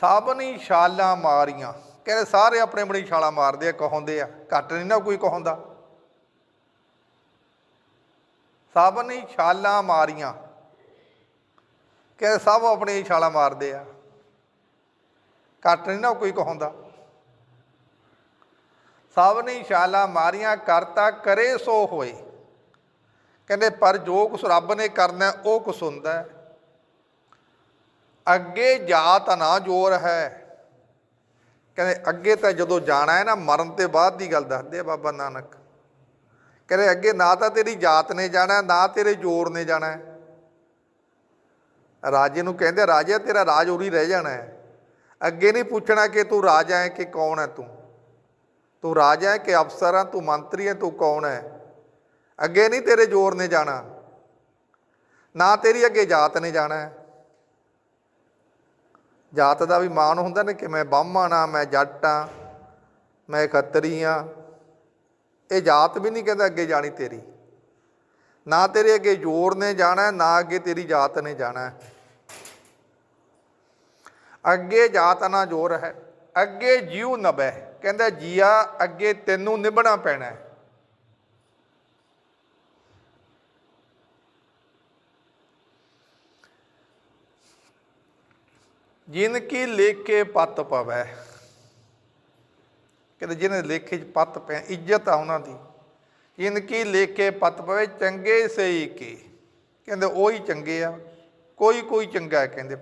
ਸਾਬਨੀ ਛਾਲਾਂ ਮਾਰੀਆਂ। ਕਹਿੰਦੇ ਸਾਰੇ ਆਪਣੇ ਆਪਣੀ ਛਾਲਾਂ ਮਾਰਦੇ ਆ, ਕਹਾਉਂਦੇ ਆ। ਘੱਟ ਨਹੀਂ ਨਾ ਕੋਈ ਕਹਾਉਂਦਾ। ਸਾਬਨੀ ਛਾਲਾਂ ਮਾਰੀਆਂ। ਕਹਿੰਦੇ ਸਭ ਆਪਣੀ ਛਾਲਾਂ ਮਾਰਦੇ ਆ। ਘੱਟ ਨਹੀਂ ਨਾ ਕੋਈ ਕਹਾਉਂਦਾ। ਸਭ ਨੇ ਛਾਲਾਂ ਮਾਰੀਆਂ ਕਰਤਾ ਕਰੇ ਸੋ ਹੋਏ। ਕਹਿੰਦੇ, ਪਰ ਜੋ ਕੁਛ ਰੱਬ ਨੇ ਕਰਨਾ, ਉਹ ਕੁਛ ਹੁੰਦਾ। ਹੈ। ਅੱਗੇ ਜਾਤ ਨਾ ਜੋਰ ਹੈ। ਕਹਿੰਦੇ, ਅੱਗੇ ਤਾਂ ਜਦੋਂ ਜਾਣਾ ਹੈ ਨਾ, ਮਰਨ ਤੇ ਬਾਅਦ ਦੀ ਗੱਲ ਦੱਸਦੇ ਆ ਬਾਬਾ ਨਾਨਕ। ਕਹਿੰਦੇ, ਅੱਗੇ ਨਾ ਤਾਂ ਤੇਰੀ ਜਾਤ ਨੇ ਜਾਣਾ, ਨਾ ਤੇਰੇ ਜੋਰ ਨੇ ਜਾਣਾ। ਰਾਜੇ ਨੂੰ ਕਹਿੰਦੇ, ਰਾਜਾ, ਤੇਰਾ ਰਾਜ ਉਰੀ ਰਹਿ ਜਾਣਾ ਹੈ। ਅੱਗੇ ਨਹੀਂ ਪੁੱਛਣਾ ਕਿ ਤੂੰ ਰਾਜਾ ਹੈ ਕਿ ਕੌਣ ਹੈ ਤੂੰ? ਤੂੰ ਰਾਜਾ ਹੈ ਕਿ ਅਫਸਰ ਹੈ? ਤੂੰ ਮੰਤਰੀ ਹੈ? ਤੂੰ ਕੌਣ ਹੈ? ਅੱਗੇ ਨਹੀਂ ਤੇਰੇ ਜੋਰ ਨੇ ਜਾਣਾ। ਨਾ ਤੇਰੀ ਅੱਗੇ ਜਾਤ ਨੇ ਜਾਣਾ ਹੈ। ਜਾਤ ਦਾ ਵੀ ਮਾਣ ਹੁੰਦਾ ਨੇ ਕਿ ਮੈਂ ਬਾਹਮਣ ਆ ਮੈਂ ਜੱਟ ਆ ਮੈਂ ਖੱਤਰੀ ਆ ਇਹ ਜਾਤ ਵੀ ਨਹੀਂ ਕਹਿੰਦਾ ਅੱਗੇ ਜਾਣੀ ਤੇਰੀ। ਨਾ ਤੇਰੇ ਅੱਗੇ ਜੋਰ ਨੇ ਜਾਣਾ ਨਾ ਅੱਗੇ ਤੇਰੀ ਜਾਤ ਨੇ ਜਾਣਾ ਅੱਗੇ ਜਾਤ ਨਾ ਜੋਰ ਹੈ, ਅੱਗੇ ਜੀਉ ਨਬੈ ਕਹਿੰਦਾ, ਜੀਆ, ਅੱਗੇ ਤੈਨੂੰ ਨਿਭਣਾ ਪੈਣਾ ਹੈ। ਜਿਨ ਕੀ ਲੇਖੇ ਪੱਤ ਪਵੈ। ਕਹਿੰਦੇ ਜਿਹਨੇ ਲੇਖੇ ਚ ਪੱਤ ਪੈ, ਇੱਜ਼ਤ ਆ ਉਹਨਾਂ ਦੀ। ਜਿਨ ਕੀ ਲੇਖੇ ਪੱਤ ਪਵੇ, ਚੰਗੇ ਸਹੀ ਕੀ। ਕਹਿੰਦੇ, ਉਹੀ ਚੰਗੇ ਆ ਕੋਈ ਕੋਈ ਚੰਗਾ ਕਹਿੰਦੇ।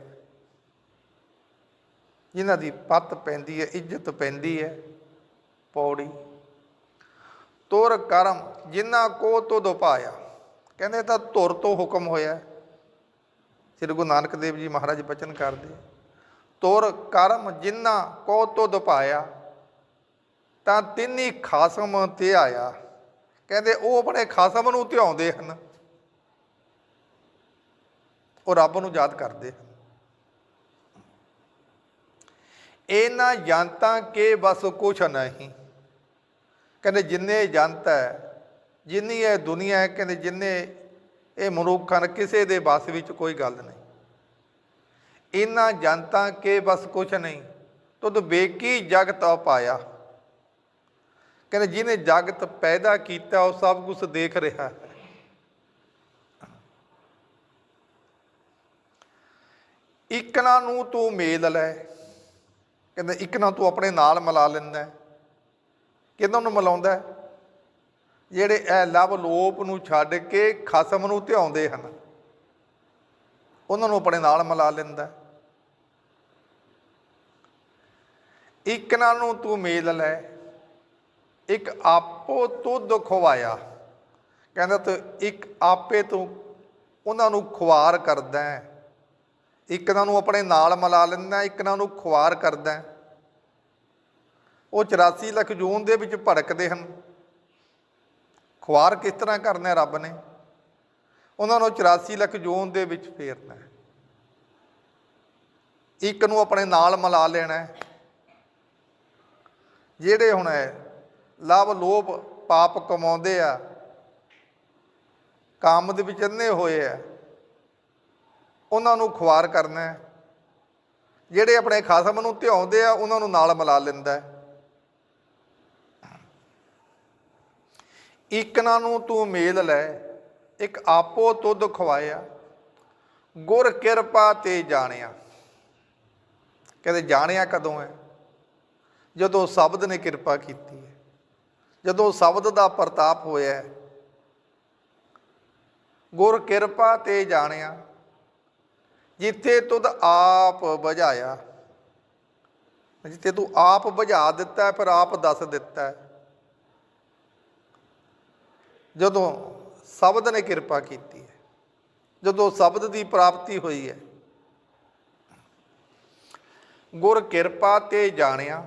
ਜਿਨ੍ਹਾਂ ਦੀ ਪੱਤ ਪੈਂਦੀ ਹੈ, ਇੱਜ਼ਤ ਪੈਂਦੀ ਹੈ, ਪੌੜੀ। ਤੁਰ ਕਰਮ, ਜਿਨ੍ਹਾਂ ਕੋ ਤੁਧ ਪਾਇਆ ਕਹਿੰਦੇ ਤਾਂ ਤੁਰ ਤੋਂ ਹੁਕਮ ਹੋਇਆ ਸ੍ਰੀ ਗੁਰੂ ਨਾਨਕ ਦੇਵ ਜੀ ਮਹਾਰਾਜ ਬਚਨ ਕਰਦੇ ਤੁਰ ਕਰਮ, ਜਿਨ੍ਹਾਂ ਕੋ ਤੁਧ ਪਾਇਆ ਤਾਂ ਤਿੰਨੀ ਖਾਸਮ ਤੇ ਆਇਆ। ਕਹਿੰਦੇ ਉਹ ਆਪਣੇ ਖਾਸਮ ਨੂੰ ਧਿਆਉਂਦੇ ਹਨ। ਉਹ ਰੱਬ ਨੂੰ ਯਾਦ ਕਰਦੇ ਹਨ। ਇਹਨਾਂ ਜਨਤਾ ਕੇ ਬਸ ਕੁਛ ਨਹੀਂ। ਕਹਿੰਦੇ ਜਿੰਨੇ ਜਨਤਾ ਹੈ, ਜਿੰਨੀ ਇਹ ਦੁਨੀਆ ਹੈ, ਕਹਿੰਦੇ ਜਿੰਨੇ ਇਹ ਮਨੁੱਖ ਹਨ, ਕਿਸੇ ਦੇ ਬਸ ਵਿੱਚ ਕੋਈ ਗੱਲ ਨਹੀਂ। ਇਹਨਾਂ ਜਨਤਾ ਕੇ ਬਸ ਕੁਛ ਨਹੀਂ। ਤੁਧ ਬੇਕੀ ਜਗਤ ਪਾਇਆ ਕਹਿੰਦੇ ਜਿਹਨੇ ਜਗਤ ਪੈਦਾ ਕੀਤਾ, ਉਹ ਸਭ ਕੁਝ ਦੇਖ ਰਿਹਾ ਹੈ। ਇਕਨਾ ਨੂੰ ਤੂੰ ਮੇਲ ਲੈ। ਕਹਿੰਦਾ ਇੱਕ ਨਾ ਤੂੰ ਆਪਣੇ ਨਾਲ ਮਿਲਾ ਲੈਂਦਾ ਕਿਹਨਾਂ ਨੂੰ ਮਿਲਾਉਂਦਾ ਜਿਹੜੇ ਇਹ ਲਵ ਲੋਪ ਨੂੰ ਛੱਡ ਕੇ ਖਸਮ ਨੂੰ ਧਿਆਉਂਦੇ ਹਨ, ਉਹਨਾਂ ਨੂੰ ਆਪਣੇ ਨਾਲ ਮਿਲਾ ਲੈਂਦਾ ਇੱਕ ਇਕਨਾ ਨੂੰ ਤੂੰ ਮੇਲ ਲੈ, ਇੱਕ ਆਪੋ ਤੂੰ ਦੁਖਵਾਇਆ ਕਹਿੰਦਾ ਤੂੰ ਇੱਕ ਆਪੇ ਤੂੰ ਉਹਨਾਂ ਨੂੰ ਖੁਆਰ ਕਰਦਾ ਹੈ। ਇੱਕ ਇਹਨਾਂ ਨੂੰ ਆਪਣੇ ਨਾਲ ਮਿਲਾ ਲੈਂਦਾ, ਇੱਕ ਨਾਲ ਨੂੰ ਖੁਆਰ ਕਰਦਾ। ਉਹ 84 ਲੱਖ ਜੂਨ ਦੇ ਵਿੱਚ ਭੜਕਦੇ ਹਨ। ਖੁਆਰ ਕਿਸ ਤਰ੍ਹਾਂ ਕਰਨਾ ਹੈ ਰੱਬ ਨੇ? ਉਹਨਾਂ ਨੂੰ 84 ਲੱਖ ਜੂਨ ਦੇ ਵਿੱਚ ਫੇਰਨਾ ਹੈ। ਇੱਕ ਨੂੰ ਆਪਣੇ ਨਾਲ ਮਿਲਾ ਲੈਣਾ ਹੈ। ਜਿਹੜੇ ਹੁਣ ਲਾਭ ਲੋਭ ਪਾਪ ਕਮਾਉਂਦੇ ਆ, ਕੰਮ ਦੇ ਵਿੱਚ ਅੰਨੇ ਹੋਏ ਆ ਉਹਨਾਂ ਨੂੰ ਖੁਆਰ ਕਰਨਾ ਹੈ। ਜਿਹੜੇ ਆਪਣੇ ਖਾਸਮ ਨੂੰ ਧਿਆਉਂਦੇ ਆ, ਉਹਨਾਂ ਨੂੰ ਨਾਲ ਮਿਲਾ ਲੈਂਦਾ ਹੈ। ਇਕਨਾਂ ਨੂੰ ਤੂੰ ਮੇਲ ਲੈ, ਇੱਕ ਆਪੋ ਤੁਧ ਖਵਾਇਆ। ਗੁਰ ਕਿਰਪਾ ਤੇ ਜਾਣਿਆ। ਕਹਿੰਦੇ ਜਾਣਿਆ ਕਦੋਂ ਹੈ? ਜਦੋਂ ਸ਼ਬਦ ਨੇ ਕਿਰਪਾ ਕੀਤੀ ਹੈ। ਜਦੋਂ ਸ਼ਬਦ ਦਾ ਪ੍ਰਤਾਪ ਹੋਇਆ ਗੁਰ ਕਿਰਪਾ ਤੇ ਜਾਣਿਆ। ਜਿੱਥੇ ਤੁਧ ਆਪ ਬੁਝਾਇਆ। ਜਿੱਥੇ ਤੂੰ ਆਪ ਬੁਝਾ ਦਿੱਤਾ, ਫਿਰ ਆਪ ਦੱਸ ਦਿੱਤਾ। ਜਦੋਂ ਸ਼ਬਦ ਨੇ ਕਿਰਪਾ ਕੀਤੀ ਹੈ, ਜਦੋਂ ਸ਼ਬਦ ਦੀ ਪ੍ਰਾਪਤੀ ਹੋਈ ਹੈ, ਗੁਰ ਕਿਰਪਾ ਤੇ ਜਾਣਿਆ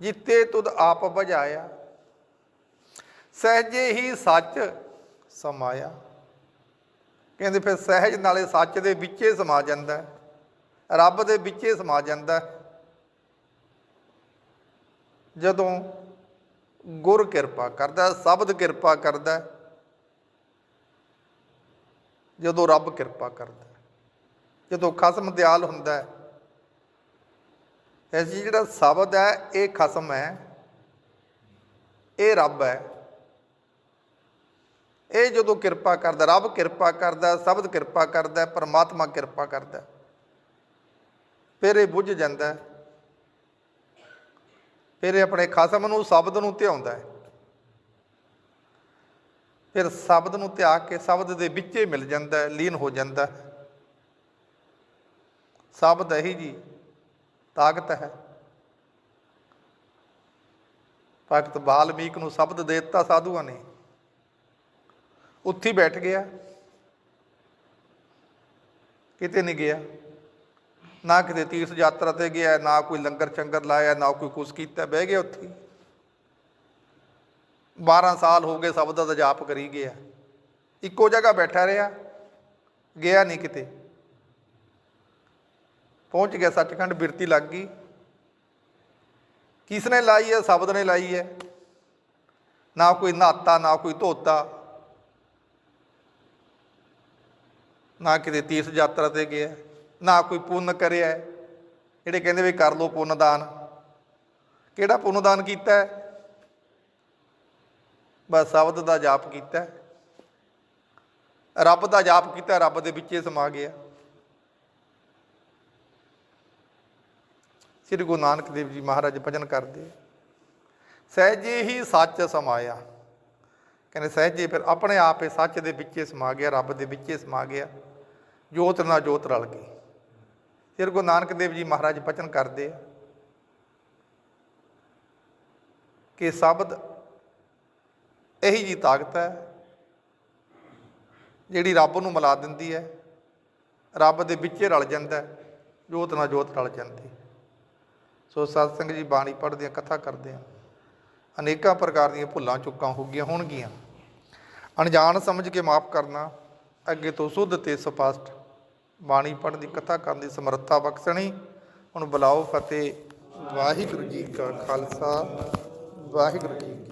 ਜਿੱਤੇ ਤੁਧ ਆਪ ਬਜਾਇਆ ਸਹਜੇ ਹੀ ਸੱਚ ਸਮਾਇਆ। ਕਹਿੰਦੇ ਫਿਰ ਸਹਿਜ ਨਾਲੇ ਸੱਚ ਦੇ ਵਿੱਚੇ ਸਮਾ ਜਾਂਦਾ ਰੱਬ ਦੇ ਵਿੱਚੇ ਸਮਾ ਜਾਂਦਾ ਜਦੋਂ ਗੁਰ ਕਿਰਪਾ ਕਰਦਾ ਸ਼ਬਦ ਕਿਰਪਾ ਕਰਦਾ ਜਦੋਂ ਰੱਬ ਕਿਰਪਾ ਕਰਦਾ ਜਦੋਂ ਖਸਮ ਦਿਆਲ ਹੁੰਦਾ ਹੈ ਇਹ ਜਿਹੜਾ ਸ਼ਬਦ ਹੈ, ਇਹ ਖਸਮ ਹੈ, ਇਹ ਰੱਬ ਹੈ। ਇਹ ਜਦੋਂ ਕਿਰਪਾ ਕਰਦਾ, ਰੱਬ ਕਿਰਪਾ ਕਰਦਾ, ਸ਼ਬਦ ਕਿਰਪਾ ਕਰਦਾ, ਪਰਮਾਤਮਾ ਕਿਰਪਾ ਕਰਦਾ, ਫਿਰ ਇਹ ਬੁੱਝ ਜਾਂਦਾ ਫਿਰ ਇਹ ਆਪਣੇ ਖਸਮ ਨੂੰ, ਸ਼ਬਦ ਨੂੰ ਧਿਆਉਂਦਾ ਹੈ। ਫਿਰ ਸ਼ਬਦ ਨੂੰ ਧਿਆ ਕੇ ਸ਼ਬਦ ਦੇ ਵਿੱਚੇ ਮਿਲ ਜਾਂਦਾ ਹੈ, ਲੀਨ ਹੋ ਜਾਂਦਾ ਹੈ। ਸ਼ਬਦ ਇਹੀ ਜੀ, ਤਾਕਤ ਹੈ। ਭਗਤ ਬਾਲਮੀਕ ਨੂੰ ਸ਼ਬਦ ਦੇ ਦਿੱਤਾ ਸਾਧੂਆਂ ਨੇ। ਉੱਥੇ ਬੈਠ ਗਿਆ। ਕਿਤੇ ਨਹੀਂ ਗਿਆ। ਨਾ ਕਿਤੇ ਤੀਰਥ ਯਾਤਰਾ ਤੇ ਗਿਆ, ਨਾ ਕੋਈ ਲੰਗਰ ਚੰਗਰ ਲਾਇਆ, ਨਾ ਕੋਈ ਕੁਛ ਕੀਤਾ, ਬਹਿ ਗਿਆ ਉੱਥੇ ਹੀ। 12 ਸਾਲ ਹੋ ਗਏ ਸ਼ਬਦ ਦਾ ਜਾਪ ਕਰੀ ਗਿਆ। ਇੱਕੋ ਜਗ੍ਹਾ ਬੈਠਾ ਰਿਹਾ, ਗਿਆ ਨਹੀਂ ਕਿਤੇ। ਪਹੁੰਚ ਗਿਆ, ਸੱਚਖੰਡ ਬਿਰਤੀ ਲੱਗ ਗਈ। ਕਿਸ ਨੇ ਲਾਈ ਹੈ? ਸ਼ਬਦ ਨੇ ਲਾਈ ਹੈ। ਨਾ ਕੋਈ ਨਹਾਤਾ ਨਾ ਕੋਈ ਧੋਤਾ। ਨਾ ਕਿਤੇ ਤੀਰਥ ਯਾਤਰਾ ਤੇ ਗਿਆ, ਨਾ ਕੋਈ ਪੁੰਨ ਕਰਿਆ ਜਿਹੜੇ ਕਹਿੰਦੇ ਵੀ ਕਰ ਲੋ ਪੁੰਨ ਦਾਨ ਕਿਹੜਾ ਪੁੰਨ ਦਾਨ ਕੀਤਾ ਬਸ ਸ਼ਬਦ ਦਾ ਜਾਪ ਕੀਤਾ ਰੱਬ ਦਾ ਜਾਪ ਕੀਤਾ, ਰੱਬ ਦੇ ਵਿੱਚ ਸਮਾ ਗਿਆ। ਸ੍ਰੀ ਗੁਰੂ ਨਾਨਕ ਦੇਵ ਜੀ ਮਹਾਰਾਜ ਭਜਨ ਕਰਦੇ ਸਹਿਜੇ ਹੀ ਸੱਚ ਸਮਾਇਆ। ਕਹਿੰਦੇ ਸਹਿਜੇ ਫਿਰ ਆਪਣੇ ਆਪ ਹੀ ਸੱਚ ਦੇ ਵਿੱਚੇ ਸਮਾ ਗਿਆ, ਰੱਬ ਦੇ ਵਿੱਚੇ ਸਮਾ ਗਿਆ। ਜੋਤ ਨਾਲ ਜੋਤ ਰਲ ਗਈ ਫਿਰ ਗੁਰੂ ਨਾਨਕ ਦੇਵ ਜੀ ਮਹਾਰਾਜ ਬਚਨ ਕਰਦੇ ਆ ਕਿ ਸ਼ਬਦ ਇਹੀ ਜੀ ਤਾਕਤ ਹੈ ਜਿਹੜੀ ਰੱਬ ਨੂੰ ਮਿਲਾ ਦਿੰਦੀ ਹੈ। ਰੱਬ ਦੇ ਵਿੱਚ ਰਲ ਜਾਂਦਾ ਜੋਤ ਨਾਲ ਜੋਤ ਰਲ ਜਾਂਦੀ। ਸੋ ਸਤਸੰਗ ਜੀ ਬਾਣੀ ਪੜ੍ਹਦੇ ਆ, ਕਥਾ ਕਰਦੇ ਆ। ਅਨੇਕਾਂ ਪ੍ਰਕਾਰ ਦੀਆਂ ਭੁੱਲਾਂ ਚੁੱਕਾਂ ਹੋ ਗਈਆਂ ਹੋਣਗੀਆਂ। ਅਣਜਾਣ ਸਮਝ ਕੇ ਮਾਫ ਕਰਨਾ, ਅੱਗੇ ਤੋਂ ਸੁੱਧ ਤੇ ਸਪਸ਼ਟ ਬਾਣੀ ਪੜ੍ਹਨ ਦੀ ਕਥਾ ਕਰਨ ਦੀ ਸਮਰੱਥਾ ਬਖਸ਼ਣੀ। ਹੁਣ ਬੁਲਾਓ ਫਤਿਹ। ਵਾਹਿਗੁਰੂ ਜੀ ਕਾ ਖਾਲਸਾ। ਵਾਹਿਗੁਰੂ ਜੀ